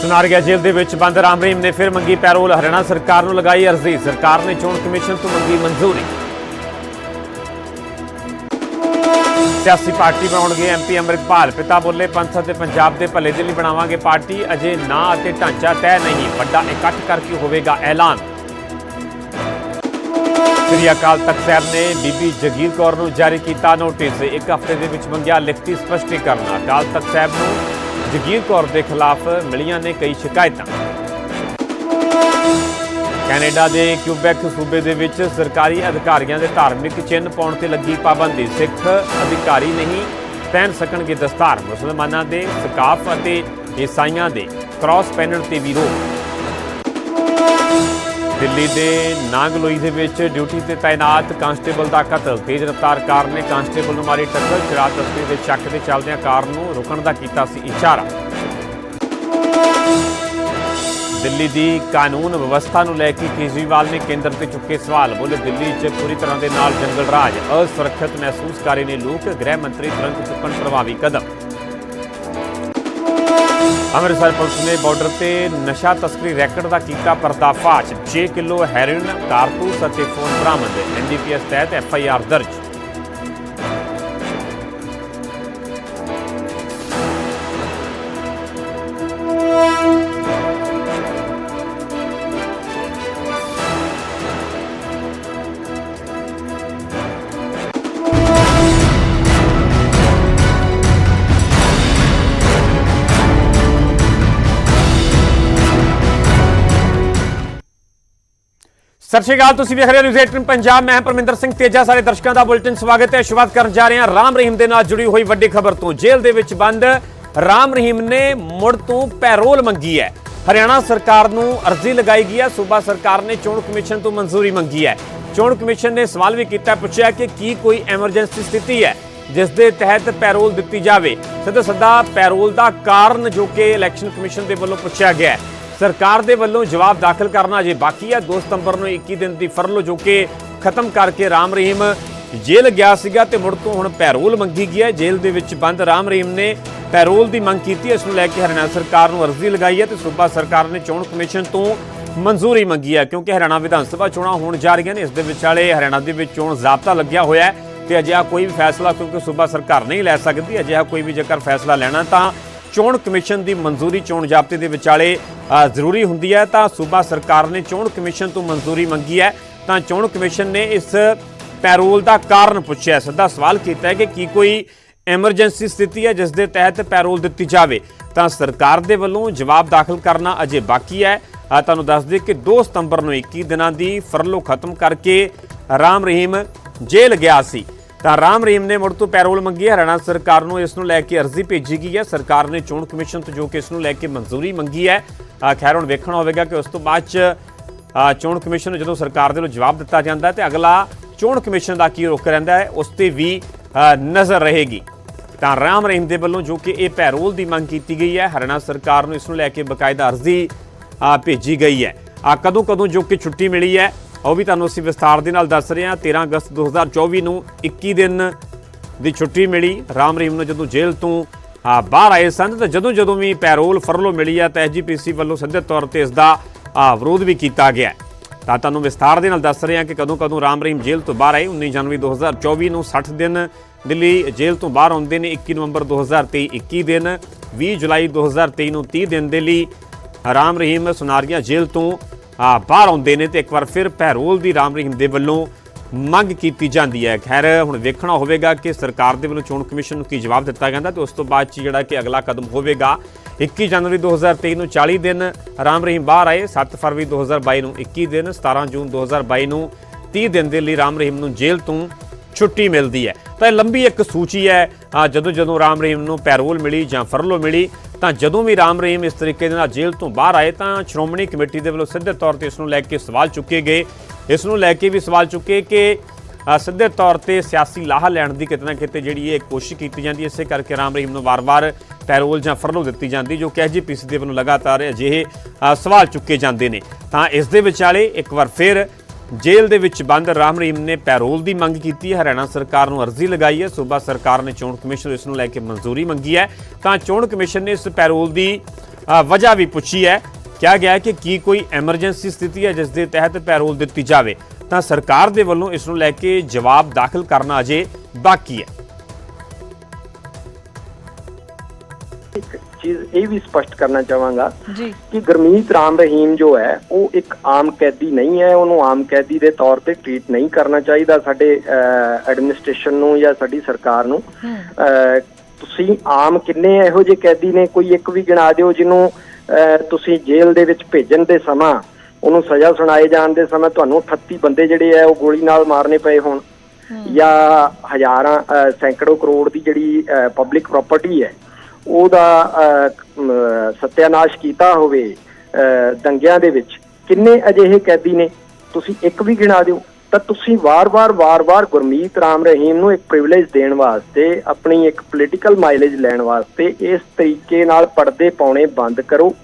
ਸੁਨਾਰਗਿਆ ਜੇਲ੍ਹ ਦੇ ਵਿੱਚ ਬੰਦ ਰਾਮ ਰਹੀਮ ਨੇ ਫਿਰ ਮੰਗੀ ਪੈਰੋਲ। ਹਰਿਆਣਾ ਸਰਕਾਰ ਨੂੰ ਲਗਾਈ ਅਰਜ਼ੀ। ਸਰਕਾਰ ਨੇ ਚੋਣ ਕਮਿਸ਼ਨ ਤੋਂ ਮੰਗੀ ਮਨਜ਼ੂਰੀ। ਸਿਆਸੀ ਪਾਰਟੀ ਬਣਾਉਣਗੇ ਐਮਪੀ ਅੰਮ੍ਰਿਤਪਾਲ। ਪਿਤਾ ਬੋਲੇ, ਪੰਥ ਅਤੇ ਪੰਜਾਬ ਦੇ ਭਲੇ ਦੇ ਲਈ ਬਣਾਵਾਂਗੇ ਪਾਰਟੀ। ਅਜੇ ਨਾਂ ਅਤੇ ਢਾਂਚਾ ਤੈਅ ਨਹੀਂ। ਵੱਡਾ ਇਕੱਠ ਕਰਕੇ ਹੋਵੇਗਾ ਐਲਾਨ। ਸ੍ਰੀ ਅਕਾਲ ਤਖਤ ਸਾਹਿਬ ਨੇ ਬੀਬੀ ਜਗੀਰ ਕੌਰ ਨੂੰ ਜਾਰੀ ਕੀਤਾ ਨੋਟਿਸ। ਇੱਕ ਹਫ਼ਤੇ ਦੇ ਵਿੱਚ ਮੰਗਿਆ ਲਿਖਤੀ ਸਪਸ਼ਟੀਕਰਨ। ਅਕਾਲ ਤਖਤ ਸਾਹਿਬ ਨੂੰ ਜਗੀਰ ਕੌਰ ਦੇ ਖਿਲਾਫ ਮਿਲੀਆਂ ਨੇ ਕਈ ਸ਼ਿਕਾਇਤਾਂ। ਕੈਨੇਡਾ ਦੇ ਕਿਊਬੈਕ ਸੂਬੇ ਦੇ ਵਿੱਚ ਸਰਕਾਰੀ ਅਧਿਕਾਰੀਆਂ ਦੇ ਧਾਰਮਿਕ ਚਿੰਨ੍ਹ ਪਾਉਣ ਤੇ ਲੱਗੀ ਪਾਬੰਦੀ। ਸਿੱਖ ਅਧਿਕਾਰੀ ਨਹੀਂ ਪਹਿਨ ਸਕਣਗੇ ਦਸਤਾਰ। ਮੁਸਲਮਾਨਾਂ ਦੇ ਸਕਾਫ ਅਤੇ ਈਸਾਈਆਂ ਦੇ ਕ੍ਰਾਸ ਪਹਿਨਣ ਤੇ ਵੀ ਰੋਕ। ਦਿੱਲੀ ਦੇ ਨਾਗਲੋਈ ਦੇ ਵਿੱਚ ਡਿਊਟੀ ਤੇ ਤਾਇਨਾਤ ਕਾਂਸਟੇਬਲ ਦਾ ਕਤਲ। ਤੇਜ਼ ਰਫ਼ਤਾਰ ਕਾਰ ਨੇ ਕਾਂਸਟੇਬਲ ਨੂੰ ਮਾਰੀ ਟੱਕਰ। ਸ਼ਰਾਬ ਤਸਕਰੀ ਦੇ ਸ਼ੱਕ ਦੇ ਚੱਲਦਿਆਂ ਕਾਰ ਨੂੰ ਰੁਕਣ ਦਾ ਕੀਤਾ ਸੀ ਇਸ਼ਾਰਾ। ਦਿੱਲੀ ਦੀ ਕਾਨੂੰਨ ਵਿਵਸਥਾ ਨੂੰ ਲੈ ਕੇ ਕੇਜਰੀਵਾਲ ਨੇ ਕੇਂਦਰ ਤੇ ਚੁੱਕੇ ਸਵਾਲ। ਬੋਲੇ ਦਿੱਲੀ 'ਚ ਪੂਰੀ ਤਰ੍ਹਾਂ ਦੇ ਨਾਲ ਜੰਗਲ ਰਾਜ। ਅਸੁਰੱਖਿਅਤ ਮਹਿਸੂਸ ਕਰ ਰਹੇ ਨੇ ਲੋਕ ਗ੍ਰਹਿ ਮੰਤਰੀ ਤੁਰੰਤ ਚੁੱਕਣ ਪ੍ਰਭਾਵੀ ਕਦਮ। ਅੰਮ੍ਰਿਤਸਰ ਪੁਲਿਸ ਨੇ ਬਾਰਡਰ ਤੇ ਨਸ਼ਾ ਤਸਕਰੀ ਰੈਕਟ ਦਾ ਕੀਤਾ ਪਰਦਾਫਾਸ਼। 6 ਕਿਲੋ ਹੈਰੋਇਨ, ਕਾਰਤੂਸ ਅਤੇ ਫੋਨ ਬਰਾਮਦ। ਐਨਡੀਪੀਐਸ ਤਹਿਤ ਐਫਆਈਆਰ ਦਰਜ। ਸਤਿ ਸ਼੍ਰੀ ਅਕਾਲ, ਤੁਸੀਂ ਵੇਖ ਰਹੇ ਹੋ ਨਿਊਜ਼ 18 ਪੰਜਾਬ। ਮੈਂ ਪਰਮਿੰਦਰ ਸਿੰਘ ਤੇਜਾ, ਸਾਰੇ ਦਰਸ਼ਕਾਂ ਦਾ ਬੁਲੇਟਿਨ ਸਵਾਗਤ ਹੈ। ਸ਼ੁਰੂਆਤ ਕਰਨ ਜਾ ਰਹੇ ਹਾਂ ਰਾਮ ਰਹੀਮ ਦੇ ਨਾਲ ਜੁੜੀ ਹੋਈ ਵੱਡੀ ਖਬਰ ਤੋਂ। ਜੇਲ੍ਹ ਦੇ ਵਿੱਚ ਬੰਦ, ਰਾਮ ਰਹੀਮ ਨੇ ਮੁੜ ਤੋਂ ਪੈਰੋਲ ਮੰਗੀ ਹੈ। ਹਰਿਆਣਾ ਸਰਕਾਰ ਨੂੰ ਅਰਜ਼ੀ ਲਗਾਈ ਗਈ ਹੈ, ਸੂਬਾ ਸਰਕਾਰ ਨੇ ਚੋਣ ਕਮਿਸ਼ਨ ਤੋਂ ਮਨਜ਼ੂਰੀ ਮੰਗੀ ਹੈ। ਚੋਣ ਕਮਿਸ਼ਨ ਨੇ ਸਵਾਲ ਵੀ ਕੀਤਾ, ਪੁੱਛਿਆ ਕਿ ਕੀ ਕੋਈ ਐਮਰਜੈਂਸੀ ਸਥਿਤੀ ਹੈ, ਜਿਸ ਦੇ ਤਹਿਤ ਪੈਰੋਲ ਦਿੱਤੀ ਜਾਵੇ। ਸਿੱਧਾ ਸੱਦਾ ਪੈਰੋਲ ਦਾ ਕਾਰਨ ਜੋ ਕਿ ਇਲੈਕਸ਼ਨ ਕਮਿਸ਼ਨ ਦੇ ਵੱਲੋਂ ਪੁੱਛਿਆ ਗਿਆ ਹੈ। ਸਰਕਾਰ ਦੇ ਵੱਲੋਂ ਜਵਾਬ ਦਾਖਲ ਕਰਨਾ ਅਜੇ ਬਾਕੀ ਹੈ 2 ਸਤੰਬਰ ਨੂੰ 21 ਦਿਨ ਦੀ ਫਰਲੋ ਜੋ ਕਿ ਖਤਮ ਕਰਕੇ ਰਾਮ ਰਹੀਮ ਜੇਲ੍ਹ ਗਿਆ ਸੀਗਾ ਤੇ ਮੁੜ ਤੋਂ ਹੁਣ ਪੈਰੋਲ ਮੰਗੀ ਗਈ ਹੈ। ਜੇਲ੍ਹ ਦੇ ਵਿੱਚ ਬੰਦ ਰਾਮ ਰਹੀਮ ਨੇ ਪੈਰੋਲ ਦੀ ਮੰਗ ਕੀਤੀ ਇਸ ਨੂੰ ਲੈ ਕੇ ਹਰਿਆਣਾ ਸਰਕਾਰ ਨੂੰ ਅਰਜ਼ੀ ਲਗਾਈ ਹੈ ਤੇ ਸੂਬਾ ਸਰਕਾਰ ਨੇ ਚੋਣ ਕਮਿਸ਼ਨ ਤੋਂ ਮਨਜ਼ੂਰੀ ਮੰਗੀ ਹੈ ਕਿਉਂਕਿ ਹਰਿਆਣਾ ਵਿਧਾਨ ਸਭਾ ਚੋਣਾਂ ਹੋਣ ਜਾ ਰਹੀਆਂ ਨੇ। ਇਸ ਦੇ ਵਿਚਾਲੇ ਹਰਿਆਣਾ ਦੇ ਵਿੱਚ ਚੋਣ ਜ਼ਾਬਤਾ ਲੱਗਿਆ ਹੋਇਆ ਹੈ ਤੇ ਅਜਿਹਾ ਕੋਈ ਵੀ ਫੈਸਲਾ ਕਿਉਂਕਿ ਸੂਬਾ ਸਰਕਾਰ ਨਹੀਂ ਲੈ ਸਕਦੀ। ਅਜਿਹਾ ਕੋਈ ਵੀ ਜੇਕਰ ਫੈਸਲਾ ਲੈਣਾ ਤਾਂ ਚੋਣ ਕਮਿਸ਼ਨ ਦੀ ਮਨਜ਼ੂਰੀ ਚੋਣ ਜ਼ਾਬਤੇ ਦੇ ਵਿਚਾਲੇ ਜ਼ਰੂਰੀ ਹੁੰਦੀ ਹੈ, ਤਾਂ ਸੂਬਾ ਸਰਕਾਰ ਨੇ ਚੋਣ ਕਮਿਸ਼ਨ ਤੋਂ ਮਨਜ਼ੂਰੀ ਮੰਗੀ ਹੈ। ਤਾਂ ਚੋਣ ਕਮਿਸ਼ਨ ਨੇ ਇਸ ਪੈਰੋਲ ਦਾ ਕਾਰਨ ਪੁੱਛਿਆ, ਸਿੱਧਾ ਸਵਾਲ ਕੀਤਾ ਹੈ ਕਿ ਕੀ ਕੋਈ ਐਮਰਜੈਂਸੀ ਸਥਿਤੀ ਹੈ ਜਿਸ ਦੇ ਤਹਿਤ ਪੈਰੋਲ ਦਿੱਤੀ ਜਾਵੇ। ਤਾਂ ਸਰਕਾਰ ਦੇ ਵੱਲੋਂ ਜਵਾਬ ਦਾਖਲ ਕਰਨਾ ਅਜੇ ਬਾਕੀ ਹੈ। ਤੁਹਾਨੂੰ ਦੱਸ ਦਈਏ ਕਿ 2 ਸਤੰਬਰ ਨੂੰ 21 ਦਿਨਾਂ ਦੀ ਫਰਲੋ ਖਤਮ ਕਰਕੇ ਰਾਮ ਰਹੀਮ ਜੇਲ੍ਹ ਗਿਆ ਸੀ। ਤਾਂ ਰਾਮ ਰਹੀਮ ਨੇ ਮੁੜ ਤੋਂ ਪੈਰੋਲ ਮੰਗੀ ਹੈ। ਹਰਿਆਣਾ ਸਰਕਾਰ ਨੂੰ ਇਸ ਨੂੰ ਲੈ ਕੇ ਅਰਜ਼ੀ ਭੇਜੀ ਗਈ ਹੈ। ਸਰਕਾਰ ਨੇ ਚੋਣ ਕਮਿਸ਼ਨ ਤੋਂ ਜੋ ਕਿ ਇਸ ਨੂੰ ਲੈ ਕੇ ਮਨਜ਼ੂਰੀ ਮੰਗੀ ਹੈ ਅ, ਖੈਰ ਹੁਣ ਵੇਖਣਾ ਹੋਵੇਗਾ ਕਿ ਉਸ ਤੋਂ ਬਾਅਦ ਚ ਚੋਣ ਕਮਿਸ਼ਨ ਨੂੰ ਜਦੋਂ ਸਰਕਾਰ ਦੇ ਵੱਲੋਂ ਜਵਾਬ ਦਿੱਤਾ ਜਾਂਦਾ ਹੈ ਤੇ ਅਗਲਾ ਚੋਣ ਕਮਿਸ਼ਨ ਦਾ ਕੀ ਰੁਖ ਰਹਿੰਦਾ ਹੈ ਉਸ ਤੇ ਵੀ ਨਜ਼ਰ ਰਹੇਗੀ। ਤਾਂ ਰਾਮ ਰਹੀਮ ਦੇ ਵੱਲੋਂ ਜੋ ਕਿ ਇਹ ਪੈਰੋਲ ਦੀ ਮੰਗ ਕੀਤੀ ਗਈ ਹੈ ਹਰਿਆਣਾ ਸਰਕਾਰ ਨੂੰ ਇਸ ਨੂੰ ਲੈ ਕੇ ਬਕਾਇਦਾ ਅਰਜ਼ੀ ਭੇਜੀ ਗਈ ਹੈ। ਆ ਕਦੋਂ ਕਦੋਂ ਜੋ ਕਿ ਛੁੱਟੀ ਮਿਲੀ ਹੈ ਉਹ ਵੀ ਤੁਹਾਨੂੰ ਅਸੀਂ ਵਿਸਥਾਰ ਦੇ ਨਾਲ ਦੱਸ ਰਹੇ ਹਾਂ 13 ਅਗਸਤ 2024 ਨੂੰ 21 ਦਿਨ ਦੀ ਛੁੱਟੀ ਮਿਲੀ। ਰਾਮ ਰਹੀਮ ਨੂੰ ਜਦੋਂ ਜੇਲ੍ਹ ਤੋਂ ਬਾਹਰ ਆਏ ਸਨ, ਤਾਂ ਜਦੋਂ ਜਦੋਂ ਵੀ ਪੈਰੋਲ ਫਰਲੋ ਮਿਲੀ ਆ ਤਾਂ ਐਸਜੀਪੀਸੀ ਵੱਲੋਂ ਸਿੱਧੇ ਤੌਰ ਤੇ ਇਸ ਦਾ ਵਿਰੋਧ ਵੀ ਕੀਤਾ ਗਿਆ ਤਾਂ ਤੁਹਾਨੂੰ ਵਿਸਥਾਰ ਦੇ ਨਾਲ ਦੱਸ ਰਹੇ ਹਾਂ ਕਿ ਕਦੋਂ ਕਦੋਂ ਰਾਮ ਰਹੀਮ ਜੇਲ੍ਹ ਤੋਂ ਬਾਹਰ ਆਏ। 19 ਜਨਵਰੀ 2024 ਨੂੰ 60 ਦਿਨ ਦਿੱਲੀ ਜੇਲ੍ਹ ਤੋਂ ਬਾਹਰ ਆਉਂਦੇ ਨੇ 21 ਨਵੰਬਰ 2023 21 ਦਿਨ 20 ਜੁਲਾਈ 2023 ਨੂੰ 30 ਦਿਨ ਦੇ ਲਈ ਰਾਮ ਰਹੀਮ ਸੁਨਾਰੀਆਂ ਜੇਲ੍ਹ ਤੋਂ ਬਾਹਰ ਆਉਂਦੇ ਨੇ ਤੇ ਇੱਕ ਵਾਰ ਫਿਰ ਪੈਰੋਲ ਦੀ ਰਾਮ ਰਹੀਮ ਦੇ ਵੱਲੋਂ ਮੰਗ ਕੀਤੀ ਜਾਂਦੀ ਹੈ। ਖੈਰ, ਹੁਣ ਵੇਖਣਾ ਹੋਵੇਗਾ ਕਿ ਸਰਕਾਰ ਦੇ ਵੱਲੋਂ ਚੋਣ ਕਮਿਸ਼ਨ ਨੂੰ ਕੀ ਜਵਾਬ ਦਿੱਤਾ ਜਾਂਦਾ ਤੇ ਉਸ ਤੋਂ ਬਾਅਦ 'ਚ ਜਿਹੜਾ ਕਿ ਅਗਲਾ ਕਦਮ ਹੋਵੇਗਾ 21 ਜਨਵਰੀ 2023 ਨੂੰ 40 ਦਿਨ ਰਾਮ ਰਹੀਮ ਬਾਹਰ ਆਏ 7 ਫਰਵਰੀ 2022 ਨੂੰ 21 ਦਿਨ 17 ਜੂਨ 2022 ਨੂੰ 30 ਦਿਨ ਦੇ ਲਈ ਰਾਮ ਰਹੀਮ ਨੂੰ ਜੇਲ੍ਹ ਤੋਂ ਛੁੱਟੀ ਮਿਲਦੀ ਹੈ। ਤਾਂ ਇਹ ਲੰਬੀ ਇੱਕ ਸੂਚੀ ਹੈ ਜਦੋਂ ਜਦੋਂ ਰਾਮ ਰਹੀਮ ਨੂੰ ਪੈਰੋਲ ਮਿਲੀ ਜਾਂ ਫਰਲੋ ਮਿਲੀ ਤਾਂ ਜਦੋਂ ਵੀ ਰਾਮ ਰਹੀਮ ਇਸ ਤਰੀਕੇ ਦੇ ਨਾਲ ਜੇਲ੍ਹ ਤੋਂ ਬਾਹਰ ਆਏ ਤਾਂ ਸ਼੍ਰੋਮਣੀ ਕਮੇਟੀ ਦੇ ਵੱਲੋਂ ਸਿੱਧੇ ਤੌਰ ਤੇ ਇਸ ਨੂੰ ਲੈ ਕੇ ਸਵਾਲ ਚੁੱਕੇ ਗਏ। ਇਸ ਨੂੰ ਲੈ ਕੇ ਵੀ ਸਵਾਲ ਚੁੱਕੇ ਕਿ ਸਿੱਧੇ ਤੌਰ ਤੇ ਸਿਆਸੀ ਲਾਹਾ ਲੈਣ ਦੀ ਕਿਤੇ ਨਾ ਕਿਤੇ ਜਿਹੜੀ ਇਹ ਕੋਸ਼ਿਸ਼ ਕੀਤੀ ਜਾਂਦੀ ਹੈ ਇਸੇ ਕਰਕੇ ਰਾਮ ਰਹੀਮ ਨੂੰ ਵਾਰ-ਵਾਰ ਪੈਰੋਲ ਜਾਂ ਫਰਲੋ ਦਿੱਤੀ ਜਾਂਦੀ, ਜੋ ਕਿ ਐਸਜੀਪੀਸੀ ਦੇ ਵੱਲੋਂ ਲਗਾਤਾਰ ਅਜਿਹੇ ਸਵਾਲ ਚੁੱਕੇ ਜਾਂਦੇ ਨੇ। ਤਾਂ ਇਸ ਦੇ ਵਿਚਾਲੇ ਇੱਕ ਵਾਰ ਫਿਰ ਜੇਲ੍ਹ ਦੇ ਵਿੱਚ ਬੰਦ ਰਾਮ ਰਹੀਮ ਨੇ ਪੈਰੋਲ ਦੀ ਮੰਗ ਕੀਤੀ ਹੈ। ਹਰਿਆਣਾ ਸਰਕਾਰ ਨੂੰ ਅਰਜ਼ੀ ਲਗਾਈ ਹੈ। ਸੂਬਾ ਸਰਕਾਰ ਨੇ ਚੋਣ ਕਮਿਸ਼ਨ ਨੂੰ ਇਸ ਨੂੰ ਲੈ ਕੇ ਮਨਜ਼ੂਰੀ ਮੰਗੀ ਹੈ। ਤਾਂ ਚੋਣ ਕਮਿਸ਼ਨ ਨੇ ਇਸ ਪੈਰੋਲ ਦੀ ਵਜ੍ਹਾ ਵੀ ਪੁੱਛੀ ਹੈ। ਕਿਹਾ ਗਿਆ ਹੈ ਕਿ ਕੀ ਕੋਈ ਐਮਰਜੈਂਸੀ ਸਥਿਤੀ ਹੈ ਜਿਸ ਦੇ ਤਹਿਤ ਪੈਰੋਲ ਦਿੱਤੀ ਜਾਵੇ। ਤਾਂ ਸਰਕਾਰ ਦੇ ਵੱਲੋਂ ਇਸ ਨੂੰ ਲੈ ਕੇ ਜਵਾਬ ਦਾਖਲ ਕਰਨਾ ਅਜੇ ਬਾਕੀ ਹੈ। ਚੀਜ਼ ਇਹ ਵੀ ਸਪਸ਼ਟ ਕਰਨਾ ਚਾਹਾਂਗਾ ਜੀ। ਕਿ ਗੁਰਮੀਤ ਰਾਮ ਰਹੀਮ ਜੋ ਹੈ ਉਹ ਇੱਕ ਆਮ ਕੈਦੀ ਨਹੀਂ ਹੈ। ਉਹਨੂੰ ਆਮ ਕੈਦੀ ਦੇ ਤੌਰ ਤੇ ਟ੍ਰੀਟ ਨਹੀਂ ਕਰਨਾ ਚਾਹੀਦਾ ਸਾਡੇ ਐਡਮਿਨਿਸਟ੍ਰੇਸ਼ਨ ਨੂੰ ਜਾਂ ਸਾਡੀ ਸਰਕਾਰ ਨੂੰ। ਤੁਸੀਂ ਆਮ ਕਿੰਨੇ ਇਹੋ ਜਿਹੇ ਕੈਦੀ ਨੇ? ਕੋਈ ਇੱਕ ਵੀ ਗਿਣਾ ਦਿਓ ਜਿਹਨੂੰ ਤੁਸੀਂ ਜੇਲ੍ਹ ਦੇ ਵਿੱਚ ਭੇਜਣ ਦੇ ਸਮਾਂ ਉਹਨੂੰ ਸਜ਼ਾ ਸੁਣਾਏ ਜਾਣ ਦੇ ਸਮੇਂ ਤੁਹਾਨੂੰ 38 ਬੰਦੇ ਜਿਹੜੇ ਆ ਉਹ ਗੋਲੀ ਨਾਲ ਮਾਰਨੇ ਪਏ ਹੋਣ। ਜਾਂ ਹਜ਼ਾਰਾਂ ਸੈਂਕੜੋ ਕਰੋੜ ਦੀ ਜਿਹੜੀ ਪਬਲਿਕ ਪ੍ਰਾਪਰਟੀ ਹੈ ਉਹਦਾ ਮ, ਸਤਿਆਨਾਸ਼ ਕੀਤਾ ਹੋਵੇ ਦੰਗਿਆਂ ਦੇ ਵਿੱਚ ਕਿੰਨੇ ਅਜਿਹੇ ਕੈਦੀ ਨੇ? ਤੁਸੀਂ ਇੱਕ ਵੀ ਗਿਣਾ ਦਿਓ। ਤਾਂ ਤੁਸੀਂ ਵਾਰ-ਵਾਰ ਵਾਰ-ਵਾਰ ਗੁਰਮੀਤ ਰਾਮ ਰਹੀਮ ਨੂੰ ਇੱਕ ਪ੍ਰਿਵਿਲੇਜ ਦੇਣ ਵਾਸਤੇ ਆਪਣੀ ਇੱਕ ਪੋਲੀਟੀਕਲ ਮਾਈਲੇਜ ਲੈਣ ਵਾਸਤੇ ਇਸ ਤਰੀਕੇ ਨਾਲ ਪਰਦੇ ਪਾਉਣੇ ਬੰਦ ਕਰੋ।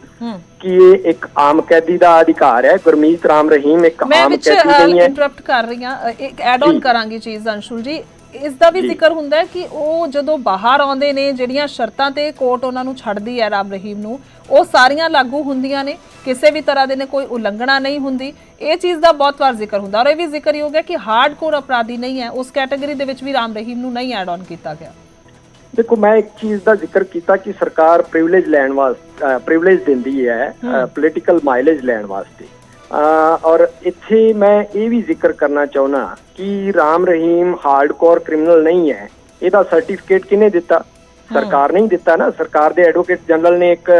ਕਿ ਇਹ ਇੱਕ ਆਮ ਕੈਦੀ ਦਾ ਅਧਿਕਾਰ ਹੈ। ਗੁਰਮੀਤ ਰਾਮ ਰਹੀਮ ਇੱਕ ਮੈਂ ਆਮ ਕੈਦੀ ਨਹੀਂ ਹੈ। ਇੰਟਰਰਪਟ ਕਰ ਰਹੀ ਹਾਂ। ਇੱਕ ਐਡ ਆਨ। ਕਰਾਂਗੀ ਚੀਜ਼ ਅੰਸ਼ੁਲ ਜੀ। ਇਸ ਦਾ ਵੀ। ਜ਼ਿਕਰ ਹੁੰਦਾ ਹੈ ਕਿ ਉਹ ਜਦੋਂ ਬਾਹਰ ਆਉਂਦੇ ਨੇ ਜਿਹੜੀਆਂ ਸ਼ਰਤਾਂ ਤੇ ਕੋਰਟ ਉਹਨਾਂ ਨੂੰ ਛੱਡਦੀ ਹੈ ਰਾਮ ਰਹੀਮ ਨੂੰ ਉਹ ਸਾਰੀਆਂ ਲਾਗੂ ਹੁੰਦੀਆਂ ਨੇ। ਕਿਸੇ ਵੀ ਤਰ੍ਹਾਂ ਦੇ ਨੇ ਕੋਈ ਉਲੰਘਣਾ ਨਹੀਂ ਹੁੰਦੀ। ਇਹ ਚੀਜ਼ ਦਾ ਬਹੁਤ ਵਾਰ ਜ਼ਿਕਰ ਹੁੰਦਾ। ਔਰ ਇਹ ਵੀ ਜ਼ਿਕਰ ਹੋ ਗਿਆ ਕਿ ਹਾਰਡਕੋਰ ਅਪਰਾਧੀ ਨਹੀਂ ਹੈ। ਉਸ ਕੈਟਾਗਰੀ ਦੇ ਵਿੱਚ ਵੀ ਰਾਮ ਰਹੀਮ ਨੂੰ ਨਹੀਂ ਐਡ ਆਨ ਕੀਤਾ ਗਿਆ। ਦੇਖੋ ਮੈਂ ਇੱਕ ਚੀਜ਼ ਦਾ ਜ਼ਿਕਰ ਕੀਤਾ ਕਿ ਸਰਕਾਰ ਪ੍ਰਿਵਿਲੇਜ ਲੈਣ ਵਾਸਤੇ ਪ੍ਰਿਵਿਲੇਜ ਦਿੰਦੀ ਹੈ ਪੋਲੀਟੀਕਲ ਮਾਈਲੇਜ ਲੈਣ ਵਾਸਤੇ। ਔਰ ਇੱਥੇ ਮੈਂ ਇਹ ਵੀ ਜ਼ਿਕਰ ਕਰਨਾ ਚਾਹੁੰਦਾ ਕਿ ਰਾਮ ਰਹੀਮ ਹਾਰਡਕੋਰ ਕ੍ਰਿਮੀਨਲ ਨਹੀਂ ਹੈ। ਇਹਦਾ ਸਰਟੀਫਿਕੇਟ ਕਿਹਨੇ ਦਿੱਤਾ? ਸਰਕਾਰ ਨੇ ਹੀ ਦਿੱਤਾ ਨਾ। ਸਰਕਾਰ ਦੇ ਐਡਵੋਕੇਟ ਜਨਰਲ ਨੇ ਇੱਕ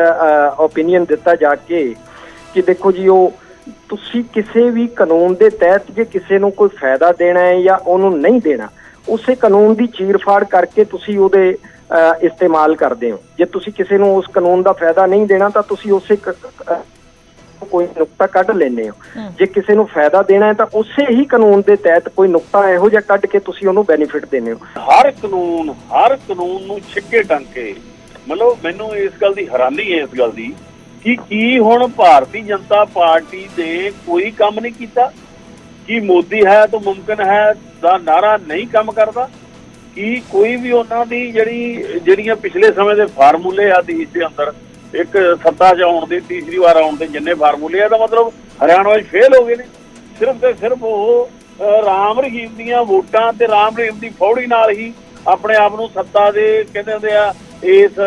ਓਪੀਨੀਅਨ ਦਿੱਤਾ ਜਾ ਕੇ ਕਿ ਦੇਖੋ ਜੀ ਉਹ ਤੁਸੀਂ ਕਿਸੇ ਵੀ ਕਾਨੂੰਨ ਦੇ ਤਹਿਤ ਜੇ ਕਿਸੇ ਨੂੰ ਕੋਈ ਫਾਇਦਾ ਦੇਣਾ ਹੈ ਜਾਂ ਉਹਨੂੰ ਨਹੀਂ ਦੇਣਾ ਉਸੇ ਕਾਨੂੰਨ ਦੀ ਚੀਰਫਾੜ ਕਰਕੇ ਤੁਸੀਂ ਉਹਦੇ ਇਸਤੇਮਾਲ ਕਰਦੇ ਹੋ। ਜੇ ਤੁਸੀਂ ਕਿਸੇ ਨੂੰ ਉਸ ਕਾਨੂੰਨ ਦਾ ਫਾਇਦਾ ਨਹੀਂ ਦੇਣਾ ਤਾਂ ਤੁਸੀਂ ਉਸੇ ਕੋਈ ਨੁਕਤਾ ਕੱਢ ਲੈਂਦੇ ਹੋ। ਜੇ ਕਿਸੇ ਨੂੰ ਫਾਇਦਾ ਦੇਣਾ ਹੈ ਤਾਂ ਉਸੇ ਹੀ ਕਾਨੂੰਨ ਦੇ ਤਹਿਤ ਕੋਈ ਨੁਕਤਾ ਇਹੋ ਜਿਹਾ ਕੱਢ ਕੇ ਤੁਸੀਂ ਉਹਨੂੰ ਬੈਨੀਫਿਟ ਦਿੰਦੇ ਹੋ। ਹਰ ਕਾਨੂੰਨ ਹਰ ਕਾਨੂੰਨ ਨੂੰ ਛਿੱਕੇ ਟੰਕੇ। ਮਤਲਬ ਮੈਨੂੰ ਇਸ ਗੱਲ ਦੀ ਹੈਰਾਨੀ ਹੈ ਇਸ ਗੱਲ ਦੀ ਕਿ ਕੀ ਹੁਣ ਭਾਰਤੀ ਜਨਤਾ ਪਾਰਟੀ ਦੇ ਕੋਈ ਕੰਮ ਨਹੀਂ ਕੀਤਾ? ਕੀ ਮੋਦੀ ਹੈ ਤਾਂ ਮੁਮਕਿਨ ਹੈ ਦਾ ਨਾਰਾ ਨਹੀਂ ਕੰਮ ਕਰਦਾ? ਕੀ ਕੋਈ ਵੀ ਉਹਨਾਂ ਦੀ ਜਿਹੜੀ ਜਿਹੜੀਆਂ ਪਿਛਲੇ ਸਮੇਂ ਦੇ ਫਾਰਮੂਲੇ ਆ ਦੇਸ਼ ਦੇ ਅੰਦਰ ਇੱਕ ਸੱਤਾ 'ਚ ਆਉਣ ਦੇ ਤੀਸਰੀ ਵਾਰ ਆਉਣ ਦੇ ਜਿੰਨੇ ਫਾਰਮੂਲੇ ਆ ਦਾ ਮਤਲਬ ਹਰਿਆਣਾ ਵਿੱਚ ਫੇਲ ਹੋ ਗਏ ਨੇ। ਸਿਰਫ ਤੇ ਸਿਰਫ ਉਹ ਰਾਮ ਰਹੀਮ ਦੀਆਂ ਵੋਟਾਂ ਤੇ ਰਾਮ ਰਹੀਮ ਦੀ ਫੌੜੀ ਨਾਲ ਹੀ ਆਪਣੇ ਆਪ ਨੂੰ ਸੱਤਾ ਦੇ ਕਹਿੰਦੇ ਹੁੰਦੇ ਆ ਇਸ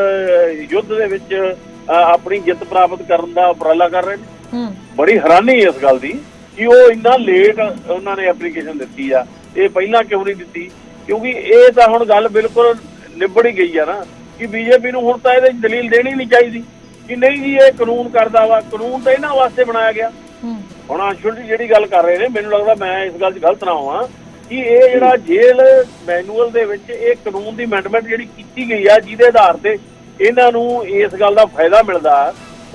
ਯੁੱਧ ਦੇ ਵਿੱਚ ਆਪਣੀ ਜਿੱਤ ਪ੍ਰਾਪਤ ਕਰਨ ਦਾ ਉਪਰਾਲਾ ਕਰ ਰਹੇ ਨੇ। ਬੜੀ ਹੈਰਾਨੀ ਇਸ ਗੱਲ ਦੀ ਕਿ ਉਹ ਇੰਨਾ ਲੇਟ ਉਹਨਾਂ ਨੇ ਐਪਲੀਕੇਸ਼ਨ ਦਿੱਤੀ ਆ। ਇਹ ਪਹਿਲਾਂ ਕਿਉਂ ਨਹੀਂ ਦਿੱਤੀ? ਕਿਉਂਕਿ ਇਹ ਤਾਂ ਹੁਣ ਗੱਲ ਬਿਲਕੁਲ ਨਿਬੜ ਹੀ ਗਈ ਆ ਨਾ। ਕਿ ਬੀਜੇਪੀ ਨੂੰ ਹੁਣ ਤਾਂ ਇਹਦੇ ਦਲੀਲ ਦੇਣੀ ਨਹੀਂ ਚਾਹੀਦੀ ਕਿ ਨਹੀਂ ਜੀ ਇਹ ਕਾਨੂੰਨ ਕਰਦਾ ਵਾ ਕਾਨੂੰਨ ਤਾਂ ਇਹਨਾਂ ਵਾਸਤੇ ਬਣਾਇਆ ਗਿਆ। ਹੁਣ ਅੰਸ਼ੁਲ ਜੀ ਜਿਹੜੀ ਗੱਲ ਕਰ ਰਹੇ ਨੇ ਮੈਨੂੰ ਲੱਗਦਾ ਮੈਂ ਇਸ ਗੱਲ 'ਚ ਗਲਤ ਨਾ ਹੋਵਾਂ ਕਿ ਇਹ ਜਿਹੜਾ ਜੇਲ੍ਹ ਮੈਨੂਅਲ ਦੇ ਵਿੱਚ ਇਹ ਕਾਨੂੰਨ ਦੀ ਅਮੈਂਡਮੈਂਟ ਜਿਹੜੀ ਕੀਤੀ ਗਈ ਆ ਜਿਹਦੇ ਆਧਾਰ ਤੇ ਇਹਨਾਂ ਨੂੰ ਇਸ ਗੱਲ ਦਾ ਫਾਇਦਾ ਮਿਲਦਾ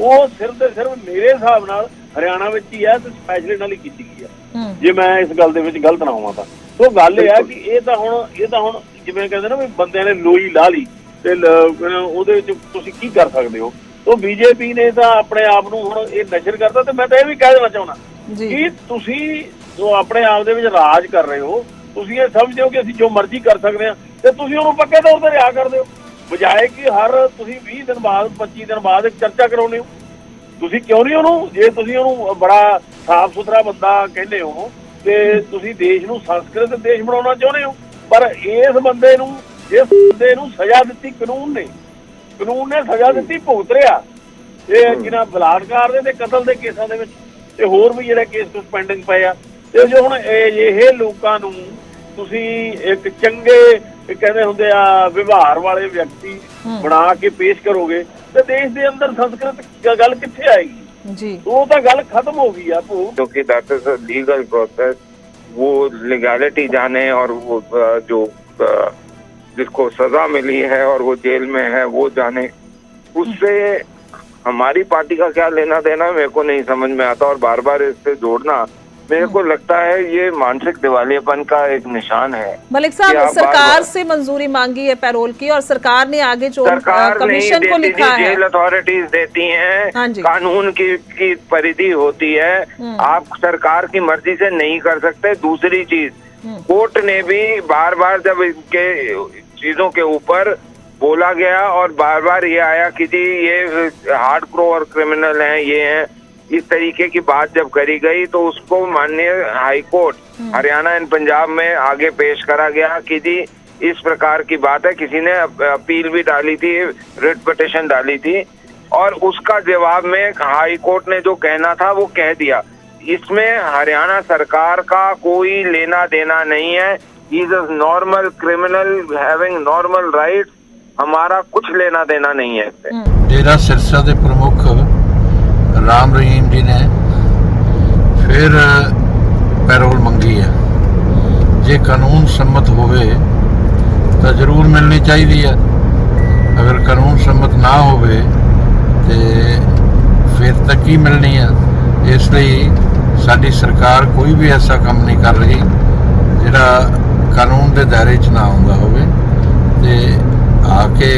ਉਹ ਸਿਰਫ ਤੇ ਸਿਰਫ ਮੇਰੇ ਹਿਸਾਬ ਨਾਲ ਹਰਿਆਣਾ ਵਿੱਚ ਹੀ ਹੈ ਤੇ ਸਪੈਸ਼ਲੀ ਨਾਲ ਹੀ ਕੀਤੀ ਗਈ ਆ। ਹੂੰ। ਜੇ ਮੈਂ ਇਸ ਗੱਲ ਦੇ ਵਿੱਚ ਗਲਤ ਨਾ ਹੋਵਾਂ ਤਾਂ। ਸੋ ਗੱਲ ਇਹ ਆ ਕਿ ਇਹ ਤਾਂ ਹੁਣ ਇਹ ਤਾਂ ਹੁਣ ਜਿਵੇਂ ਕਹਿੰਦੇ ਨਾ ਵੀ ਬੰਦਿਆਂ ਨੇ ਲੋਈ ਲਾ ਲਈ ਤੇ ਉਹਦੇ ਵਿੱਚ ਤੁਸੀਂ ਕੀ ਕਰ ਸਕਦੇ ਹੋ? ਸੋ ਬੀਜੇਪੀ ਨੇ ਤਾਂ ਆਪਣੇ ਆਪ ਨੂੰ ਹੁਣ ਇਹ ਨਸ਼ਰ ਕਰਦਾ ਤੇ ਮੈਂ ਤਾਂ ਇਹ ਵੀ ਕਹਿ ਦੇਣਾ ਚਾਹੁੰਦਾ ਜੀ। ਕਿ ਤੁਸੀਂ ਜੋ ਆਪਣੇ ਆਪ ਦੇ ਵਿੱਚ ਰਾਜ ਕਰ ਰਹੇ ਹੋ ਤੁਸੀਂ ਇਹ ਸਮਝਦੇ ਹੋ ਕਿ ਅਸੀਂ ਜੋ ਮਰਜ਼ੀ ਕਰ ਸਕਦੇ ਹਾਂ ਤੇ ਤੁਸੀਂ ਉਹਨੂੰ ਪੱਕੇ ਤੌਰ ਤੇ ਰਿਹਾ ਕਰਦੇ ਹੋ। ਬਜਾਏ ਕਿ ਹਰ ਤੁਸੀਂ 20 ਦਿਨ ਬਾਅਦ 25 ਦਿਨ ਬਾਅਦ ਇੱਕ ਚਰਚਾ ਕਰਾਉਂਦੇ ਹੋ। ਤੁਸੀਂ ਕਿਉਂ ਨਹੀਂ ਉਹਨੂੰ ਜੇ ਤੁਸੀਂ ਉਹਨੂੰ ਬੜਾ ਸਾਫ਼ ਸੁਥਰਾ ਬੰਦਾ ਕਹਿੰਦੇ ਹੋ ਤੇ ਤੁਸੀਂ ਦੇਸ਼ ਨੂੰ ਸੰਸਕ੍ਰਿਤ ਦੇਸ਼ ਬਣਾਉਣਾ ਚਾਹੁੰਦੇ ਹੋ ਪਰ ਇਸ ਬੰਦੇ ਨੂੰ ਇਸ ਬੰਦੇ ਨੂੰ ਸਜ਼ਾ ਦਿੱਤੀ ਕਾਨੂੰਨ ਨੇ ਕਾਨੂੰਨ ਨੇ ਸਜ਼ਾ ਦਿੱਤੀ ਭੁਗਤ ਰਿਹਾ ਇਹ ਜਿਹਨਾਂ ਬਲਾਤਕਾਰ ਦੇ ਤੇ ਕਤਲ ਦੇ ਕੇਸਾਂ ਦੇ ਵਿੱਚ ਤੇ ਹੋਰ ਵੀ ਜਿਹੜੇ ਕੇਸ ਕੁਝ ਪੈਂਡਿੰਗ ਪਏ ਆ ਤੇ ਜੋ ਹੁਣ ਇਹ ਇਹ ਲੋਕਾਂ ਨੂੰ ਤੁਸੀਂ ਇੱਕ ਚੰਗੇ ਇਹ ਕਹਿੰਦੇ ਹੁੰਦੇ ਆ ਵਿਵਹਾਰ ਵਾਲੇ ਵਿਅਕਤੀ ਬਣਾ ਕੇ ਪੇਸ਼ ਕਰੋਗੇ ਤੇ ਦੇਸ਼ ਦੇ ਅੰਦਰ ਸੰਸਕ੍ਰਿਤ ਗ- ਗੱਲ ਕਿੱਥੇ ਆਏਗੀ ਜੀ ਉਹ ਤਾਂ ਗੱਲ ਖਤਮ ਹੋ ਗਈ ਆ ਭੂ क्योंकि that is a legal process वो लीगैलिटी जाने और वो अ, जो अ, जिसको सजा मिली है और वो जेल में है वो जाने। उससे हमारी पार्टी का क्या लेना देना मेरे को नहीं समझ में आता और बार बार इससे जोड़ना मेरे को लगता है ये मानसिक दिवालियापन का एक निशान है। मलिक साहब सरकार से मंजूरी मांगी है पैरोल की और सरकार ने आगे जो सरकार कमीशन को लिखा है। जेल अथॉरिटीज देती हाँ हैं कानून की की परिधि होती है। हम्म। आप सरकार की मर्ज़ी से नहीं कर सकते दूसरी चीज़ हम्म। कोर्ट ने भी बार बार जब इनके चीज़ों के ऊपर बोला गया और बार बार ये आया कि जी ये हार्ड क्रोर क्रिमिनल हैं ये हैं। इस तरीके की बात जब करी गई तो उसको माननीय high court Haryana and Punjab में आगे पेश करा गया कि जी इस प्रकार की बात है। किसी ने अपील भी डाली थी रिट पटिशन डाली थी और उसका जवाब में हाई कोर्ट ने जो कहना था वो कह दिया। इसमें हरियाणा सरकार का कोई लेना देना नहीं है। is a normal criminal having normal rights हमारा कुछ लेना देना नहीं है इससे ਡੇਰਾ ਸਿਰਸਾ ਦੇ ਪ੍ਰਮੁੱਖ ਰਾਮ ਰਹੀਮ ਜੀ ਨੇ ਫਿਰ ਪੈਰੋਲ ਮੰਗੀ ਹੈ ਜੇ ਕਾਨੂੰਨ ਸੰਮਤ ਹੋਵੇ ਤਾਂ ਜ਼ਰੂਰ ਮਿਲਣੀ ਚਾਹੀਦੀ ਹੈ ਅਗਰ ਕਾਨੂੰਨ ਸੰਮਤ ਨਾ ਹੋਵੇ ਤੇ ਫਿਰ ਤਾਂ ਕੀ ਮਿਲਣੀ ਹੈ ਇਸ ਲਈ ਸਾਡੀ ਸਰਕਾਰ ਕੋਈ ਵੀ ਐਸਾ ਕੰਮ ਨਹੀਂ ਕਰ ਰਹੀ ਜਿਹੜਾ ਕਾਨੂੰਨ ਦੇ ਦਾਇਰੇ 'ਚ ਨਾ ਆਉਂਦਾ ਹੋਵੇ ਤੇ ਆ ਕੇ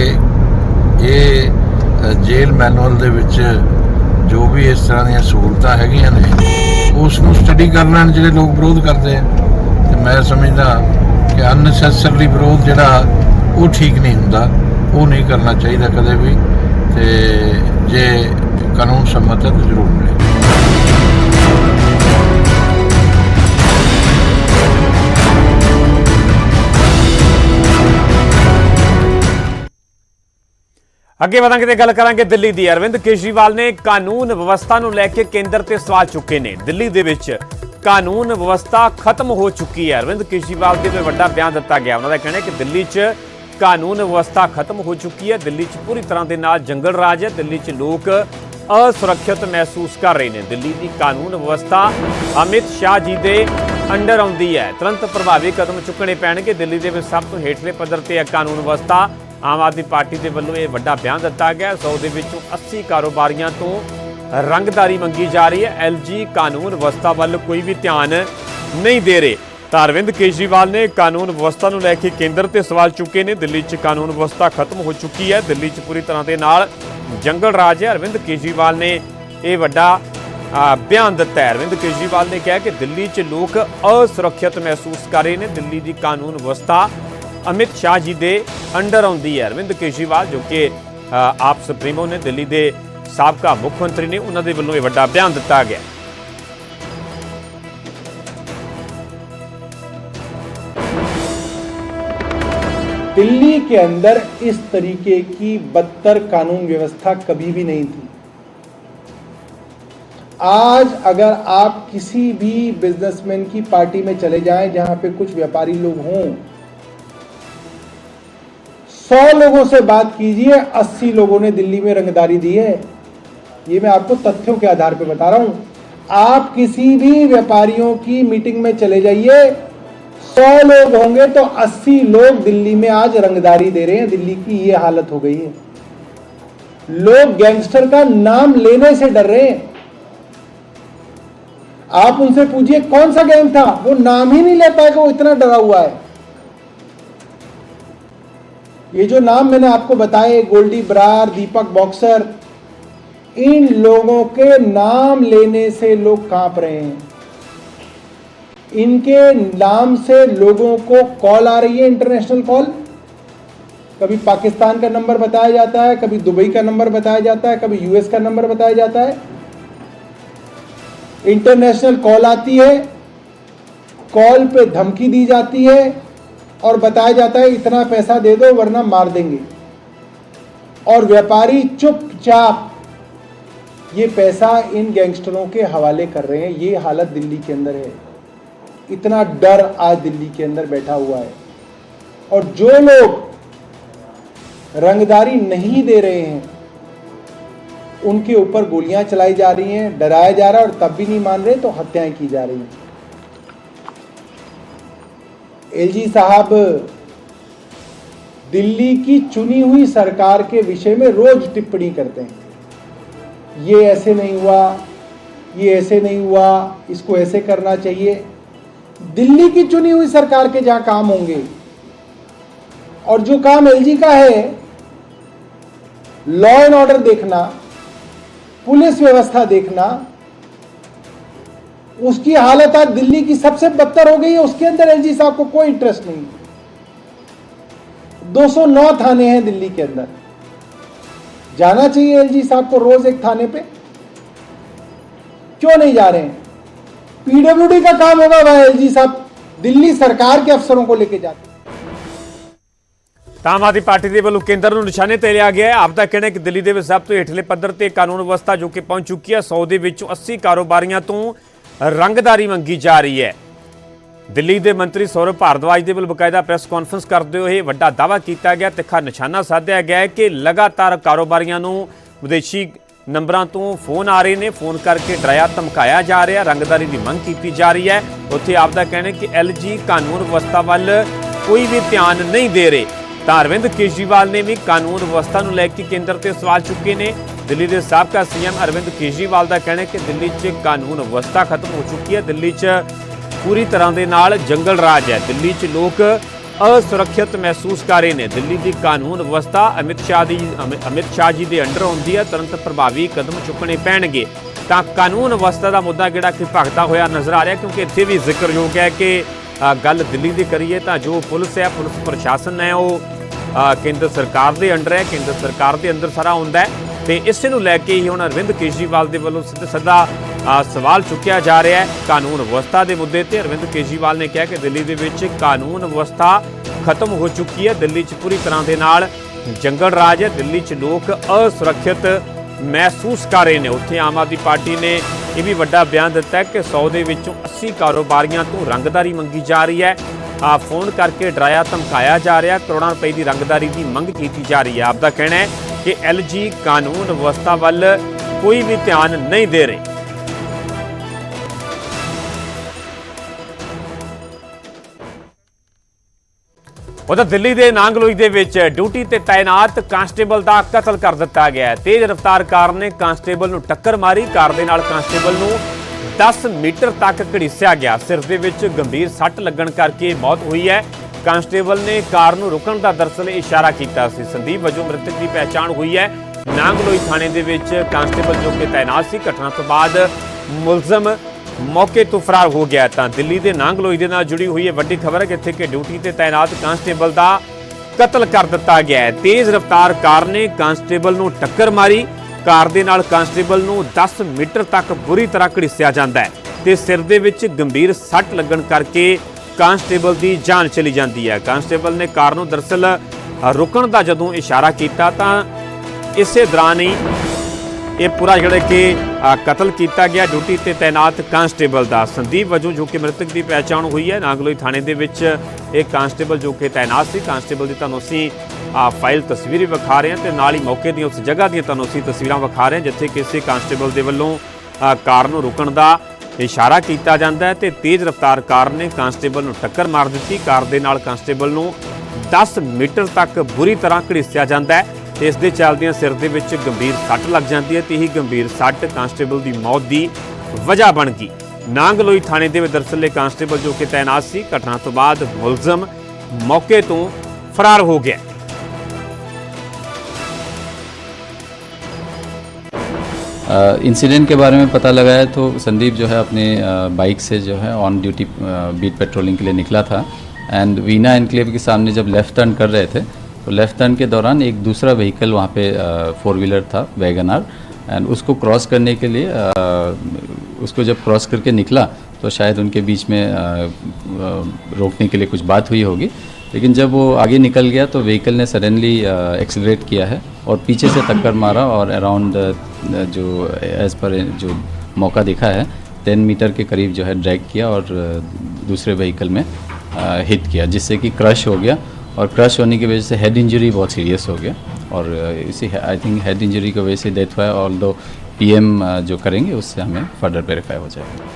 ਇਹ ਅ, ਜੇਲ੍ਹ ਮੈਨੂਅਲ ਦੇ ਵਿੱਚ ਜੋ ਵੀ ਇਸ ਤਰ੍ਹਾਂ ਦੀਆਂ ਸਹੂਲਤਾਂ ਹੈਗੀਆਂ ਨੇ ਉਸ ਨੂੰ ਸਟੱਡੀ ਕਰ ਲੈਣ ਜਿਹੜੇ ਲੋਕ ਵਿਰੋਧ ਕਰਦੇ ਆ ਤੇ ਮੈਂ ਸਮਝਦਾ ਕਿ ਅਨਨੈਸੈਸਰਲੀ ਵਿਰੋਧ ਜਿਹੜਾ ਉਹ ਠੀਕ ਨਹੀਂ ਹੁੰਦਾ ਉਹ ਨਹੀਂ ਕਰਨਾ ਚਾਹੀਦਾ ਕਦੇ ਵੀ ਤੇ ਜੇ ਕਾਨੂੰਨ ਸੰਮਤ ਹੈ ਤਾਂ ਜ਼ਰੂਰ ਮਿਲੇ। ਅੱਗੇ ਵਧਾਂਗੇ ਤੇ ਗੱਲ ਕਰਾਂਗੇ ਦਿੱਲੀ ਦੀ। ਅਰਵਿੰਦ ਕੇਜਰੀਵਾਲ ਨੇ ਕਾਨੂੰਨ ਵਿਵਸਥਾ ਨੂੰ ਲੈ ਕੇ ਕੇਂਦਰ ਤੇ ਸਵਾਲ ਚੁੱਕੇ ਨੇ। ਦਿੱਲੀ ਦੇ ਵਿੱਚ ਕਾਨੂੰਨ ਵਿਵਸਥਾ ਖਤਮ ਹੋ ਚੁੱਕੀ ਹੈ। ਅਰਵਿੰਦ ਕੇਜਰੀਵਾਲ ਦੇ ਵੱਲੋਂ ਵੱਡਾ ਬਿਆਨ ਦਿੱਤਾ ਗਿਆ, ਉਹਨਾਂ ਦਾ ਕਹਿਣਾ ਹੈ ਕਿ ਦਿੱਲੀ 'ਚ ਕਾਨੂੰਨ ਵਿਵਸਥਾ ਖਤਮ ਹੋ ਚੁੱਕੀ ਹੈ। ਦਿੱਲੀ 'ਚ ਪੂਰੀ ਤਰ੍ਹਾਂ ਦੇ ਨਾਲ ਜੰਗਲ ਰਾਜ ਹੈ। ਦਿੱਲੀ 'ਚ ਲੋਕ ਅਸੁਰੱਖਿਅਤ ਮਹਿਸੂਸ ਕਰ ਰਹੇ ਨੇ। ਦਿੱਲੀ ਦੀ ਕਾਨੂੰਨ ਵਿਵਸਥਾ ਅਮਿਤ ਸ਼ਾਹ ਜੀ ਦੇ ਅੰਡਰ ਆਉਂਦੀ ਹੈ। ਤੁਰੰਤ ਪ੍ਰਭਾਵੀ ਕਦਮ ਚੁੱਕਣੇ ਪੈਣਗੇ। ਦਿੱਲੀ ਦੇ ਵਿੱਚ ਸਭ ਤੋਂ ਹੇਠਲੇ ਪੱਧਰ ਤੇ ਹੈ ਕਾਨੂੰਨ ਵਿਵਸਥਾ। ਆਮ ਆਦਮੀ ਪਾਰਟੀ ਦੇ ਵੱਲੋਂ ਇਹ ਵੱਡਾ ਬਿਆਨ ਦਿੱਤਾ ਗਿਆ। 100 ਦੇ ਵਿੱਚੋਂ 80 ਕਾਰੋਬਾਰੀਆਂ ਤੋਂ ਰੰਗਦਾਰੀ ਮੰਗੀ ਜਾ ਰਹੀ ਹੈ। ਐਲਜੀ ਕਾਨੂੰਨ ਵਿਵਸਥਾ ਵੱਲ ਕੋਈ ਵੀ ਧਿਆਨ ਨਹੀਂ ਦੇ ਰਹੇ। ਤਾਂ ਅਰਵਿੰਦ ਕੇਜਰੀਵਾਲ ਨੇ ਕਾਨੂੰਨ ਵਿਵਸਥਾ ਨੂੰ ਲੈ ਕੇ ਕੇਂਦਰ ਤੇ ਸਵਾਲ ਚੁੱਕੇ ਨੇ। ਦਿੱਲੀ 'ਚ ਕਾਨੂੰਨ ਵਿਵਸਥਾ ਖਤਮ ਹੋ ਚੁੱਕੀ ਹੈ। ਦਿੱਲੀ 'ਚ ਪੂਰੀ ਤਰ੍ਹਾਂ ਦੇ ਨਾਲ ਜੰਗਲ ਰਾਜ ਹੈ। ਅਰਵਿੰਦ ਕੇਜਰੀਵਾਲ ਨੇ ਇਹ ਵੱਡਾ ਬਿਆਨ ਦਿੱਤਾ ਹੈ। ਅਰਵਿੰਦ ਕੇਜਰੀਵਾਲ ਨੇ ਕਿਹਾ ਕਿ ਦਿੱਲੀ 'ਚ ਲੋਕ ਅਸੁਰੱਖਿਅਤ ਮਹਿਸੂਸ ਕਰ ਰਹੇ ਨੇ। ਦਿੱਲੀ ਦੀ ਕਾਨੂੰਨ ਵਿਵਸਥਾ ਅਮਿਤ ਸ਼ਾਹ ਜੀ ਦੇ ਅੰਡਰ ਆਉਂਦੀ ਹੈ ਅਰਵਿੰਦ ਕੇਜਰੀਵਾਲ ਜੋ ਕਿ ਅ, ਆਪ ਸੁਪਰੀਮੋ ਨੇ ਦਿੱਲੀ ਦੇ ਸਾਬਕਾ ਮੁੱਖ ਮੰਤਰੀ ਨੇ ਉਹਨਾਂ ਦੇ ਵੱਲੋਂ ਇਹ ਵੱਡਾ ਬਿਆਨ ਦਿੱਤਾ ਗਿਆ दिल्ली के अंदर इस तरीके की बदतर कानून व्यवस्था कभी भी नहीं थी आज अगर आप किसी भी बिजनेसमैन की पार्टी में चले जाएं जहां पे कुछ व्यापारी लोग हों सौ लोगों से बात कीजिए, अस्सी लोगों ने दिल्ली में रंगदारी दी है। ये मैं आपको तथ्यों के आधार पर बता रहा हूँ। आप किसी भी व्यापारियों की मीटिंग में चले जाइए। सौ लोग होंगे तो अस्सी लोग दिल्ली में आज रंगदारी दे रहे हैं। दिल्ली की ये हालत हो गई है। लोग गैंगस्टर का नाम लेने से डर रहे हैं। आप उनसे पूछिए, कौन सा गैंग था? वो नाम ही नहीं ले पाएगा, वो इतना डरा हुआ है। ये जो नाम मैंने आपको बताए गोल्डी बरार दीपक बॉक्सर इन लोगों के नाम लेने से लोग काँप रहे हैं। इनके नाम से लोगों को कॉल आ रही है इंटरनेशनल कॉल कभी पाकिस्तान का नंबर बताया जाता है, कभी दुबई का नंबर बताया जाता है, कभी यूएस का नंबर बताया जाता है। इंटरनेशनल कॉल आती है कॉल पे धमकी दी जाती है। और बताया जाता है, इतना पैसा दे दो, वरना मार देंगे। और व्यापारी चुपचाप, ये पैसा इन गैंगस्टरों के हवाले कर रहे हैं, ये हालत दिल्ली के अंदर है। इतना डर आज दिल्ली के अंदर बैठा हुआ है। और जो लोग रंगदारी नहीं दे रहे हैं, उनके ऊपर गोलियाँ चलाई जा रही हैं, डराया जा रहा है, और तब भी नहीं मान रहे तो हत्याएँ की जा रही हैं। एलजी साहब, दिल्ली की चुनी हुई सरकार के विषय में रोज टिप्पणी करते हैं। ये ऐसे नहीं हुआ, ये ऐसे नहीं हुआ, इसको ऐसे करना चाहिए। दिल्ली की चुनी हुई सरकार के जहाँ काम होंगे, और जो काम एलजी का है लॉ एंड ऑर्डर देखना, पुलिस व्यवस्था देखना उसकी हालत आज दिल्ली की सबसे बदतर हो गई है उसके अंदर एलजी साहब को कोई इंटरेस्ट नहीं 209 थाने हैं दिल्ली के अंदर जाना चाहिए एलजी साहब को रोज एक थाने पे क्यों नहीं जा रहे हैं पीडब्ल्यूडी का काम होगा वह एलजी साहब दिल्ली सरकार के अफसरों को लेके जाते हैं। ਤਾਂ ਆਮ ਆਦਮੀ ਪਾਰਟੀ ਦੇ ਵੱਲੋਂ ਕੇਂਦਰ ਨੂੰ ਨਿਸ਼ਾਨੇ ਤੇ ਲਿਆ ਗਿਆ ਹੈ ਆਪ ਦਾ ਕਹਿਣਾ ਹੈ ਕਿ ਦਿੱਲੀ ਦੇ ਵਿੱਚ ਸਭ ਤੋਂ ਹੇਠਲੇ ਪੱਧਰ ਤੇ ਕਾਨੂੰਨ ਵਿਵਸਥਾ ਜੋ ਕਿ ਪਹੁੰਚ ਚੁੱਕੀ ਹੈ 100 ਦੇ ਵਿੱਚੋਂ 80 ਕਾਰੋਬਾਰੀਆਂ ਤੋਂ ਰੰਗਦਾਰੀ ਮੰਗੀ ਜਾ ਰਹੀ ਹੈ। ਦਿੱਲੀ ਦੇ ਮੰਤਰੀ ਸੌਰਵ ਭਾਰਦਵਾਜ ਦੇ ਵੱਲੋਂ ਬਕਾਇਦਾ ਪ੍ਰੈਸ ਕਾਨਫਰੰਸ ਕਰਦੇ ਹੋਏ ਵੱਡਾ ਦਾਅਵਾ ਕੀਤਾ ਗਿਆ ਤਿੱਖਾ ਨਿਸ਼ਾਨਾ ਸਾਧਿਆ ਗਿਆ ਹੈ ਕਿ ਲਗਾਤਾਰ ਕਾਰੋਬਾਰੀਆਂ ਨੂੰ ਵਿਦੇਸ਼ੀ ਨੰਬਰਾਂ ਤੋਂ ਫੋਨ ਆ ਰਹੇ ਨੇ। ਫੋਨ ਕਰਕੇ ਡਰਾਇਆ, ਧਮਕਾਇਆ ਜਾ ਰਿਹਾ, ਰੰਗਦਾਰੀ ਦੀ ਮੰਗ ਕੀਤੀ ਜਾ ਰਹੀ ਹੈ। ਉੱਥੇ ਆਪ ਦਾ ਕਹਿਣਾ ਹੈ ਕਿ ਐਲਜੀ ਕਾਨੂੰਨ ਵਿਵਸਥਾ ਵੱਲ ਕੋਈ ਵੀ ਧਿਆਨ ਨਹੀਂ ਦੇ ਰਹੇ। ਤਾਂ ਅਰਵਿੰਦ ਕੇਜਰੀਵਾਲ ਨੇ ਵੀ ਕਾਨੂੰਨ ਵਿਵਸਥਾ ਨੂੰ ਲੈ ਕੇ ਕੇਂਦਰ ਤੇ ਸਵਾਲ ਚੁੱਕੇ ਨੇ। ਦਿੱਲੀ ਦੇ ਸਾਬਕਾ ਸੀਐਮ ਅਰਵਿੰਦ ਕੇਜਰੀਵਾਲ ਦਾ ਕਹਿਣਾ ਹੈ ਕਿ ਦਿੱਲੀ 'ਚ ਕਾਨੂੰਨ ਵਿਵਸਥਾ ਖਤਮ ਹੋ ਚੁੱਕੀ ਹੈ। ਦਿੱਲੀ 'ਚ ਪੂਰੀ ਤਰ੍ਹਾਂ ਦੇ ਨਾਲ ਜੰਗਲ ਰਾਜ ਹੈ। ਦਿੱਲੀ 'ਚ ਲੋਕ ਅਸੁਰੱਖਿਅਤ ਮਹਿਸੂਸ ਕਰ ਰਹੇ ਨੇ। ਦਿੱਲੀ ਦੀ ਕਾਨੂੰਨ ਵਿਵਸਥਾ ਅਮਿਤ ਸ਼ਾਹ ਦੀ, ਅਮਿ- ਅਮਿਤ ਸ਼ਾਹ ਜੀ ਦੇ ਅੰਡਰ ਆਉਂਦੀ ਹੈ। ਤੁਰੰਤ ਪ੍ਰਭਾਵੀ ਕਦਮ ਚੁੱਕਣੇ ਪੈਣਗੇ। ਤਾਂ ਕਾਨੂੰਨ ਵਿਵਸਥਾ ਦਾ ਮੁੱਦਾ ਜਿਹੜਾ ਕਿ ਭਗਦਾ ਹੋਇਆ ਨਜ਼ਰ ਆ ਰਿਹਾ ਕਿਉਂਕਿ ਇੱਥੇ ਵੀ ਜ਼ਿਕਰਯੋਗ ਹੈ ਕਿ ਗੱਲ ਦਿੱਲੀ ਦੀ ਕਰੀਏ ਤਾਂ ਜੋ ਪੁਲਿਸ ਹੈ, ਪੁਲਿਸ ਪ੍ਰਸ਼ਾਸਨ ਹੈ, ਉਹ ਕੇਂਦਰ ਸਰਕਾਰ ਦੇ ਅੰਡਰ ਹੈ। ਕੇਂਦਰ ਸਰਕਾਰ ਦੇ ਅੰਦਰ ਸਾਰਾ ਹੁੰਦਾ ਹੈ। ਤੇ ਇਸੇ ਨੂੰ ਲੈ ਕੇ ਹੀ ਹੁਣ ਅਰਵਿੰਦ ਕੇਜਰੀਵਾਲ ਦੇ ਵੱਲੋਂ ਸਿੱਧਾ ਸਦਾ ਸਵਾਲ ਚੁੱਕਿਆ ਜਾ ਰਿਹਾ ਹੈ। ਕਾਨੂੰਨ ਵਿਵਸਥਾ ਦੇ ਮੁੱਦੇ ਤੇ ਅਰਵਿੰਦ ਕੇਜਰੀਵਾਲ ਨੇ ਕਿਹਾ ਕਿ ਦਿੱਲੀ ਦੇ ਵਿੱਚ ਕਾਨੂੰਨ ਵਿਵਸਥਾ ਖਤਮ ਹੋ ਚੁੱਕੀ ਹੈ। ਦਿੱਲੀ 'ਚ ਪੂਰੀ ਤਰ੍ਹਾਂ ਦੇ ਨਾਲ ਜੰਗਲ ਰਾਜ ਹੈ। ਦਿੱਲੀ 'ਚ ਲੋਕ ਅਸੁਰੱਖਿਅਤ ਮਹਿਸੂਸ ਕਰ ਰਹੇ ਨੇ। ਉੱਥੇ ਆਮ ਆਦਮੀ ਪਾਰਟੀ ਨੇ ਇਹ ਵੀ ਵੱਡਾ ਬਿਆਨ ਦਿੱਤਾ ਕਿ 100 ਦੇ ਵਿੱਚੋਂ 80 ਕਾਰੋਬਾਰੀਆਂ ਤੋਂ ਰੰਗਦਾਰੀ ਮੰਗੀ ਜਾ ਰਹੀ ਹੈ। ਆ ਫੋਨ ਕਰਕੇ ਡਰਾਇਆ, ਧਮਕਾਇਆ ਜਾ ਰਿਹਾ। ਕਰੋੜਾਂ ਰੁਪਏ ਦੀ ਰੰਗਦਾਰੀ ਦੀ ਮੰਗ ਕੀਤੀ ਜਾ ਰਹੀ ਹੈ। ਆਪ ਦਾ ਕਹਿਣਾ ਹੈ ਕਿ ਐਲਜੀ ਕਾਨੂੰਨ ਵਿਵਸਥਾ ਵੱਲ ਕੋਈ ਵੀ ਧਿਆਨ ਨਹੀਂ ਦੇ ਰਹੇ। ਉਧਰ ਦਿੱਲੀ ਦੇ ਨਾਂਗਲੋਈ ਦੇ ਵਿੱਚ ਡਿਊਟੀ ਤੇ ਤਾਇਨਾਤ ਕਾਂਸਟੇਬਲ ਦਾ ਕਤਲ ਕਰ ਦਿੱਤਾ ਗਿਆ ਹੈ। ਤੇਜ਼ ਰਫ਼ਤਾਰ ਕਾਰ ਨੇ ਕਾਂਸਟੇਬਲ ਨੂੰ ਟੱਕਰ ਮਾਰੀ। ਕਾਰ ਦੇ ਨਾਲ ਕਾਂਸਟੇਬਲ ਨੂੰ 10 ਮੀਟਰ ਤੱਕ ਘੜੀਸਿਆ ਗਿਆ। ਸਿਰ ਦੇ ਵਿੱਚ ਗੰਭੀਰ ਸੱਟ ਲੱਗਣ ਕਰਕੇ ਮੌਤ ਹੋਈ ਹੈ। ਕਾਂਸਟੇਬਲ ਨੇ ਕਾਰ ਨੂੰ ਰੁਕਣ ਦਾ ਦਰਅਸਲ ਇਸ਼ਾਰਾ ਕੀਤਾ ਸੀ। ਸੰਦੀਪ ਵਜੋਂ ਮ੍ਰਿਤਕ ਦੀ ਪਹਿਚਾਣ ਹੋਈ ਹੈ। ਨਾਂਗਲੋਈ ਥਾਣੇ ਦੇ ਵਿੱਚ ਕਾਂਸਟੇਬਲ ਜੋ ਕਿ ਤਾਇਨਾਤ ਸੀ, ਘਟਨਾ ਤੋਂ ਬਾਅਦ ਮੁਲਜ਼ਮ ਮੌਕੇ ਤੋਂ ਫਰਾਰ ਹੋ ਗਿਆ। ਤਾਂ ਦਿੱਲੀ ਦੇ ਨਾਂਗਲੋਈ ਦੇ ਨਾਲ ਜੁੜੀ ਹੋਈ ਹੈ ਵੱਡੀ ਖਬਰ ਹੈ ਜਿੱਥੇ ਕਿ ਡਿਊਟੀ ਤੇ ਤਾਇਨਾਤ ਕਾਂਸਟੇਬਲ ਦਾ ਕਤਲ ਕਰ ਦਿੱਤਾ ਗਿਆ ਹੈ। ਤੇਜ਼ ਰਫ਼ਤਾਰ ਕਾਰ ਨੇ ਕਾਂਸਟੇਬਲ ਨੂੰ ਟੱਕਰ ਮਾਰੀ। ਕਾਰ ਦੇ ਨਾਲ ਕਾਂਸਟੇਬਲ ਨੂੰ 10 ਮੀਟਰ ਤੱਕ ਬੁਰੀ ਤਰ੍ਹਾਂ ਘੜੀਸਿਆ ਜਾਂਦਾ ਹੈ ਤੇ ਸਿਰ ਦੇ ਵਿੱਚ ਗੰਭੀਰ ਸੱਟ ਲੱਗਣ ਕਰਕੇ ਕਾਂਸਟੇਬਲ ਦੀ ਜਾਨ ਚਲੀ ਜਾਂਦੀ ਹੈ। ਕਾਂਸਟੇਬਲ ਨੇ ਕਾਰ ਨੂੰ ਦਰਅਸਲ ਰੁਕਣ ਦਾ ਜਦੋਂ ਇਸ਼ਾਰਾ ਕੀਤਾ ਤਾਂ ਇਸੇ ਦੌਰਾਨ ਹੀ ਇਹ ਪੂਰਾ ਜਿਹੜਾ ਕਿ ਕਤਲ ਕੀਤਾ ਗਿਆ। ਡਿਊਟੀ ਤੇ ਤਾਇਨਾਤ ਕਾਂਸਟੇਬਲ ਦਾ ਸੰਦੀਪ ਵਜੋਂ ਜੋ ਕਿ ਮ੍ਰਿਤਕ ਦੀ ਪਹਿਚਾਣ ਹੋਈ ਹੈ। ਨਾਗਲੋਈ ਥਾਣੇ ਦੇ ਵਿੱਚ ਇਹ ਕਾਂਸਟੇਬਲ ਜੋ ਕਿ ਤਾਇਨਾਤ ਸੀ ਕਾਂਸਟੇਬਲ ਦੀ ਤੁਹਾਨੂੰ ਅਸੀਂ ਅ, ਫਾਈਲ ਤਸਵੀਰ ਵੀ ਵਿਖਾ ਰਹੇ ਹਾਂ ਤੇ ਨਾਲ ਹੀ ਮੌਕੇ ਦੀਆਂ ਉਸ ਜਗ੍ਹਾ ਦੀਆਂ ਤੁਹਾਨੂੰ ਅਸੀਂ ਤਸਵੀਰਾਂ ਵਿਖਾ ਰਹੇ ਹਾਂ ਜਿੱਥੇ ਕਿਸੇ ਕਾਂਸਟੇਬਲ ਦੇ ਵੱਲੋਂ ਕਾਰ ਨੂੰ ਰੁਕਣ ਦਾ ਇਸ਼ਾਰਾ ਕੀਤਾ ਜਾਂਦਾ ਹੈ ਤੇ ਤੇਜ਼ ਰਫ਼ਤਾਰ ਕਾਰ ਨੇ ਕਾਂਸਟੇਬਲ ਨੂੰ ਟੱਕਰ ਮਾਰ ਦਿੱਤੀ। ਕਾਰ ਦੇ ਨਾਲ ਕਾਂਸਟੇਬਲ ਨੂੰ 10 ਮੀਟਰ ਤੱਕ ਬੁਰੀ ਤਰ੍ਹਾਂ ਘੜੀਸਿਆ ਜਾਂਦਾ ਹੈ। ਤੇ ਇਸ ਦੇ ਚੱਲਦਿਆਂ ਸਿਰ ਦੇ ਵਿੱਚ ਗੰਭੀਰ ਸੱਟ ਲੱਗ ਜਾਂਦੀ ਹੈ ਤੇ ਇਹੀ ਗੰਭੀਰ ਸੱਟ ਕਾਂਸਟੇਬਲ ਦੀ ਮੌਤ ਦੀ ਵਜ੍ਹਾ ਬਣ ਗਈ ਨਾਂਗਲੋਈ ਥਾਣੇ ਦੇ ਵਿੱਚ ਦਰਅਸਲ ਇਹ ਕਾਂਸਟੇਬਲ ਜੋ ਕਿ ਤਾਇਨਾਤ ਸੀ ਘਟਨਾ ਤੋਂ ਬਾਅਦ ਮੁਲਜ਼ਮ ਮੌਕੇ ਤੋਂ ਫਰਾਰ ਹੋ ਗਿਆ इंसिडेंट के बारे में पता लगाया तो संदीप जो है अपने अ, बाइक से जो है ऑन ड्यूटी बीट पेट्रोलिंग के लिए निकला था एंड वीना एनक्लेव के सामने जब लेफ़्ट टर्न कर रहे थे तो लेफ़्ट टर्न के दौरान एक दूसरा व्हीकल वहाँ पे फोर व्हीलर था वैगन आर एंड उसको क्रॉस करने के लिए अ, उसको जब क्रॉस करके निकला तो शायद उनके बीच में अ, अ, रोकने के लिए कुछ बात हुई होगी। लेकिन जब वो आगे निकल गया तो व्हीकल ने सडनली एक्सेलरेट किया है और पीछे से टक्कर मारा और अराउंड जो एज़ पर जो मौका दिखा है टेन मीटर के करीब जो है ड्रैग किया और दूसरे व्हीकल में हिट किया जिससे कि क्रश हो गया। और क्रश होने की वजह से हेड इंजरी बहुत सीरियस हो गया और अ, इसी आई थिंक हेड इंजरी की वजह से डेथ हुआ है ऑल दो पी जो करेंगे उससे हमें फर्दर वेरीफाई हो जाएगा